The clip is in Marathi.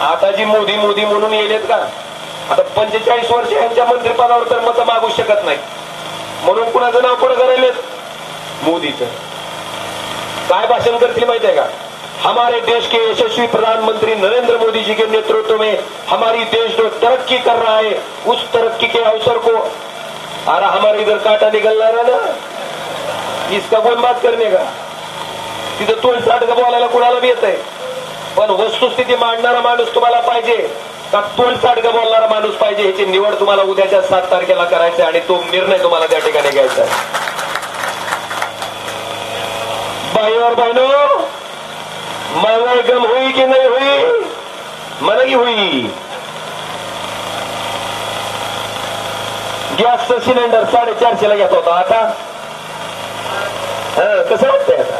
आता जी मोदी मोदी म्हणून येलेत का? आता पंचेचाळीस वर्ष यांच्या मंत्रिपदावर तर मत मागू शकत नाही म्हणून कुणाचं नाव पुढे करायलेत? मोदीच. काय भाषण करतील माहिती आहे का? हमारे देश के यशस्वी प्रधानमंत्री नरेंद्र मोदी जी के नेतृत्व में हमारी देश जो तरक्की कर रहा है उस तरक्की के अवसर को अरे हमारे इधर काटा निकल रहा ना? इसका कोण बात करणे का? तिथं तोंड साठगा बोलायला कुणाला बी येत आहे पण वस्तुस्थिती मांडणारा माणूस तुम्हाला पाहिजे. का तोंड बोलणारा माणूस पाहिजे. ह्याची निवड तुम्हाला उद्याच्या सात तारखेला करायची आणि तो निर्णय तुम्हाला त्या ठिकाणी घ्यायचा आहे. भाई और बहनों होई की नाही होई? नहीं हुई. की हुई गॅसचं सिलेंडर साडेचारशे ला घेत होता आता. हं, कसं वाटतंय आता?